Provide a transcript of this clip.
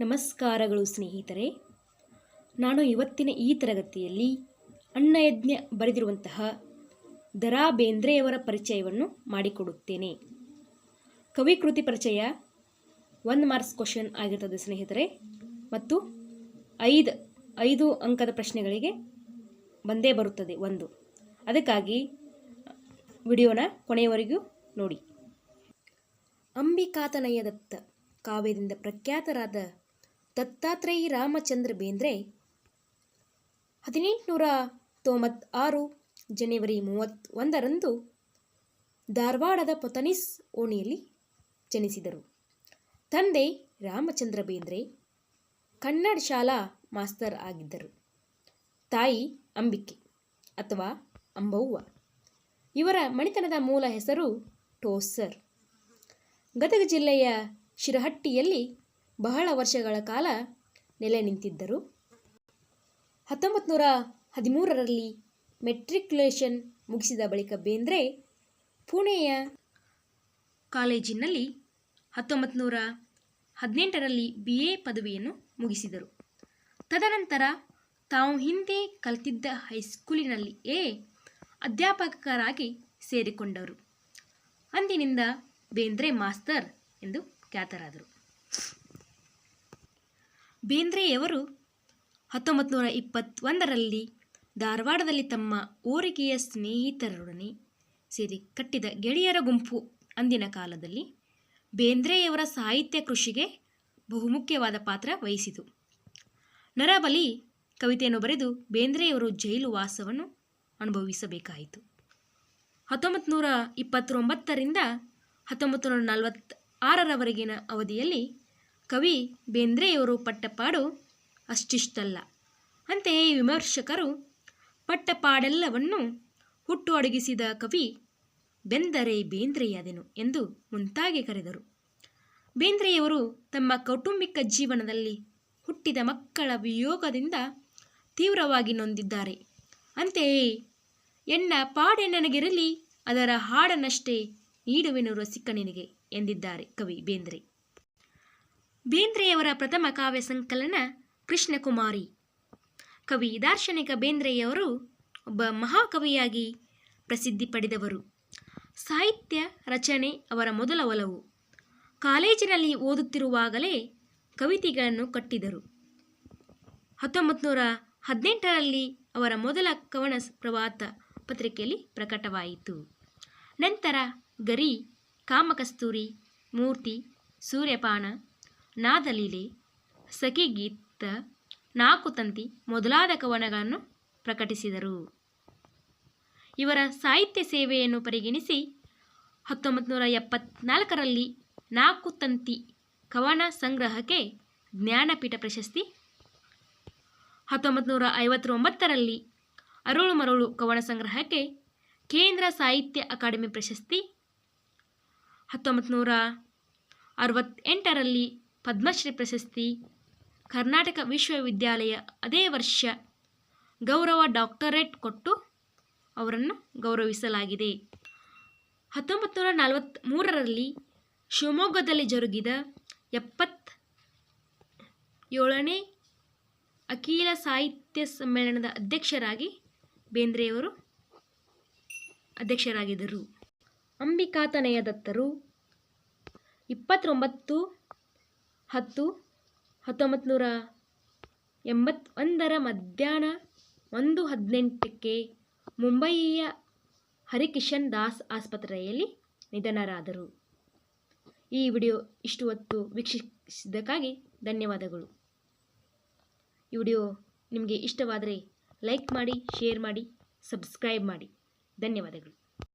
ನಮಸ್ಕಾರಗಳು ಸ್ನೇಹಿತರೆ. ನಾನು ಇವತ್ತಿನ ಈ ತರಗತಿಯಲ್ಲಿ ಅಣ್ಣಯಜ್ಞ ಬರೆದಿರುವಂತಹ ದರಾ ಬೇಂದ್ರೆಯವರ ಪರಿಚಯವನ್ನು ಮಾಡಿಕೊಡುತ್ತೇನೆ. ಕವಿಕೃತಿ ಪರಿಚಯ, ಒಂದು ಮಾರ್ಕ್ಸ್ ಕ್ವಶನ್ ಆಗಿರ್ತದೆ ಸ್ನೇಹಿತರೆ. ಮತ್ತು ಐದು ಐದು ಅಂಕದ ಪ್ರಶ್ನೆಗಳಿಗೆ ಬಂದೇ ಬರುತ್ತದೆ ಒಂದು. ಅದಕ್ಕಾಗಿ ವಿಡಿಯೋನ ಕೊನೆಯವರೆಗೂ ನೋಡಿ. ಅಂಬಿಕಾತನಯ ದತ್ತ ಕಾವ್ಯದಿಂದ ಪ್ರಖ್ಯಾತರಾದ ದತ್ತಾತ್ರೇಯಿ ರಾಮಚಂದ್ರ ಬೇಂದ್ರೆ ಹದಿನೆಂಟುನೂರ ತೊಂಬತ್ತಾರು ಜನವರಿ ಮೂವತ್ತೊಂದರಂದು ಧಾರವಾಡದ ಪೊತನಿಸ್ ಓಣಿಯಲ್ಲಿ ಜನಿಸಿದರು. ತಂದೆ ರಾಮಚಂದ್ರ ಬೇಂದ್ರೆ ಕನ್ನಡ ಶಾಲಾ ಮಾಸ್ತರ್ ಆಗಿದ್ದರು. ತಾಯಿ ಅಂಬಿಕೆ ಅಥವಾ ಅಂಬವ್ವ. ಇವರ ಮಣಿತನದ ಮೂಲ ಹೆಸರು ಟೋಸರ್ ಗದಗ ಜಿಲ್ಲೆಯ ಶಿರಹಟ್ಟಿಯಲ್ಲಿ ಬಹಳ ವರ್ಷಗಳ ಕಾಲ ನೆಲೆ ನಿಂತಿದ್ದರು. ಹತ್ತೊಂಬತ್ತು ನೂರ ಹದಿಮೂರರಲ್ಲಿ ಮೆಟ್ರಿಕ್ಯುಲೇಷನ್ ಮುಗಿಸಿದ ಬಳಿಕ ಬೇಂದ್ರೆ ಪುಣೆಯ ಕಾಲೇಜಿನಲ್ಲಿ ಹತ್ತೊಂಬತ್ತು ನೂರ ಹದಿನೆಂಟರಲ್ಲಿ ಬಿ ಎ ಪದವಿಯನ್ನು ಮುಗಿಸಿದರು. ತದನಂತರ ತಾವು ಹಿಂದೆ ಕಲಿತಿದ್ದ ಹೈಸ್ಕೂಲಿನಲ್ಲಿಯೇ ಅಧ್ಯಾಪಕರಾಗಿ ಸೇರಿಕೊಂಡರು. ಅಂದಿನಿಂದ ಬೇಂದ್ರೆ ಮಾಸ್ತರ್ ಎಂದು ಖ್ಯಾತರಾದರು. ಬೇಂದ್ರೆಯವರು ಹತ್ತೊಂಬತ್ತು ನೂರ ಇಪ್ಪತ್ತೊಂದರಲ್ಲಿ ಧಾರವಾಡದಲ್ಲಿ ತಮ್ಮ ಓರಿಕೆಯ ಸ್ನೇಹಿತರೊಡನೆ ಸೇರಿ ಕಟ್ಟಿದ ಗೆಳೆಯರ ಗುಂಪು ಅಂದಿನ ಕಾಲದಲ್ಲಿ ಬೇಂದ್ರೆಯವರ ಸಾಹಿತ್ಯ ಕೃಷಿಗೆ ಬಹುಮುಖ್ಯವಾದ ಪಾತ್ರ ವಹಿಸಿತು. ನರಬಲಿ ಕವಿತೆಯನ್ನು ಬರೆದು ಬೇಂದ್ರೆಯವರು ಜೈಲು ವಾಸವನ್ನು ಅನುಭವಿಸಬೇಕಾಯಿತು. ಹತ್ತೊಂಬತ್ತು ನೂರ ಇಪ್ಪತ್ತೊಂಬತ್ತರಿಂದ ಹತ್ತೊಂಬತ್ತು ನೂರ ನಲವತ್ತಾರರವರೆಗಿನ ಅವಧಿಯಲ್ಲಿ ಕವಿ ಬೇಂದ್ರೆಯವರು ಪಟ್ಟಪಾಡು ಅಷ್ಟಿಷ್ಟಲ್ಲ. ಅಂತೆಯೇ ವಿಮರ್ಶಕರು ಪಟ್ಟಪಾಡೆಲ್ಲವನ್ನು ಹುಟ್ಟು ಅಡಗಿಸಿದ ಕವಿ ಬೆಂದರೆ ಬೇಂದ್ರೆಯಾದೆನು ಎಂದು ಮುಂತಾಗಿ ಕರೆದರು. ಬೇಂದ್ರೆಯವರು ತಮ್ಮ ಕೌಟುಂಬಿಕ ಜೀವನದಲ್ಲಿ ಹುಟ್ಟಿದ ಮಕ್ಕಳ ವಿಯೋಗದಿಂದ ತೀವ್ರವಾಗಿ ನೊಂದಿದ್ದಾರೆ. ಅಂತೆಯೇ ಎಣ್ಣ ಪಾಡೆ ನನಗಿರಲಿ ಅದರ ಹಾಡನ್ನಷ್ಟೇ ನೀಡುವೆನು ರಸಿಕನಿಗೆ ಎಂದಿದ್ದಾರೆ ಕವಿ ಬೇಂದ್ರೆ. ಬೇಂದ್ರೆಯವರ ಪ್ರಥಮ ಕಾವ್ಯ ಸಂಕಲನ ಕೃಷ್ಣಕುಮಾರಿ. ಕವಿ ದಾರ್ಶನಿಕ ಬೇಂದ್ರೆಯವರು ಒಬ್ಬ ಮಹಾಕವಿಯಾಗಿ ಪ್ರಸಿದ್ಧಿ ಪಡೆದವರು. ಸಾಹಿತ್ಯ ರಚನೆ ಅವರ ಮೊದಲ ಒಲವು. ಕಾಲೇಜಿನಲ್ಲಿ ಓದುತ್ತಿರುವಾಗಲೇ ಕವಿತೆಗಳನ್ನು ಕಟ್ಟಿದರು. ಹತ್ತೊಂಬತ್ತು ನೂರ ಹದಿನೆಂಟರಲ್ಲಿ ಅವರ ಮೊದಲ ಕವನ ಪ್ರವಾತ ಪತ್ರಿಕೆಯಲ್ಲಿ ಪ್ರಕಟವಾಯಿತು. ನಂತರ ಗರಿ, ಕಾಮಕಸ್ತೂರಿ, ಮೂರ್ತಿ, ಸೂರ್ಯಪಾನ ನಾದಲೀಲೆ ಸಖಿಗೀತ ನಾಕುತಂತಿ ಮೊದಲಾದ ಕವನಗಳನ್ನು ಪ್ರಕಟಿಸಿದರು. ಇವರ ಸಾಹಿತ್ಯ ಸೇವೆಯನ್ನು ಪರಿಗಣಿಸಿ ಹತ್ತೊಂಬತ್ತು ನೂರ ಎಪ್ಪತ್ನಾಲ್ಕರಲ್ಲಿ ನಾಲ್ಕು ತಂತಿ ಕವನ ಸಂಗ್ರಹಕ್ಕೆ ಜ್ಞಾನಪೀಠ ಪ್ರಶಸ್ತಿ ಹತ್ತೊಂಬತ್ತು ನೂರ ಐವತ್ತೊಂಬತ್ತರಲ್ಲಿ ಅರುಳು ಮರುಳು ಕವನ ಸಂಗ್ರಹಕ್ಕೆ ಕೇಂದ್ರ ಸಾಹಿತ್ಯ ಅಕಾಡೆಮಿ ಪ್ರಶಸ್ತಿ ಹತ್ತೊಂಬತ್ತು ನೂರ ಅರವತ್ತೆಂಟರಲ್ಲಿ ಪದ್ಮಶ್ರೀ ಪ್ರಶಸ್ತಿ, ಕರ್ನಾಟಕ ವಿಶ್ವವಿದ್ಯಾಲಯ ಅದೇ ವರ್ಷ ಗೌರವ ಡಾಕ್ಟರೇಟ್ ಕೊಟ್ಟು ಅವರನ್ನು ಗೌರವಿಸಲಾಗಿದೆ. ಹತ್ತೊಂಬತ್ತು ನೂರ ನಲವತ್ತ್ಮೂರರಲ್ಲಿ ಶಿವಮೊಗ್ಗದಲ್ಲಿ ಜರುಗಿದ ಎಪ್ಪತ್ ಏಳನೇ ಅಖಿಲ ಸಾಹಿತ್ಯ ಸಮ್ಮೇಳನದ ಅಧ್ಯಕ್ಷರಾಗಿ ಬೇಂದ್ರೆಯವರು ಅಧ್ಯಕ್ಷರಾಗಿದ್ದರು. ಅಂಬಿಕಾತನಯ ದತ್ತರು, ಇಪ್ಪತ್ತೊಂಬತ್ತು ಹತ್ತು ಹತ್ತೊಂಬತ್ತು ನೂರ ಎಂಬತ್ತೊಂದರ ಮಧ್ಯಾಹ್ನ ಒಂದು ಹದಿನೆಂಟಕ್ಕೆ ಮುಂಬಯಿಯ ಹರಿಕಿಶನ್ ದಾಸ್ ಆಸ್ಪತ್ರೆಯಲ್ಲಿ ನಿಧನರಾದರು. ಈ ವಿಡಿಯೋ ಇಷ್ಟು ಹೊತ್ತು ವೀಕ್ಷಿಸಿದ್ದಕ್ಕಾಗಿ ಧನ್ಯವಾದಗಳು. ಈ ವಿಡಿಯೋ ನಿಮಗೆ ಇಷ್ಟವಾದರೆ ಲೈಕ್ ಮಾಡಿ, ಶೇರ್ ಮಾಡಿ, ಸಬ್ಸ್ಕ್ರೈಬ್ ಮಾಡಿ. ಧನ್ಯವಾದಗಳು.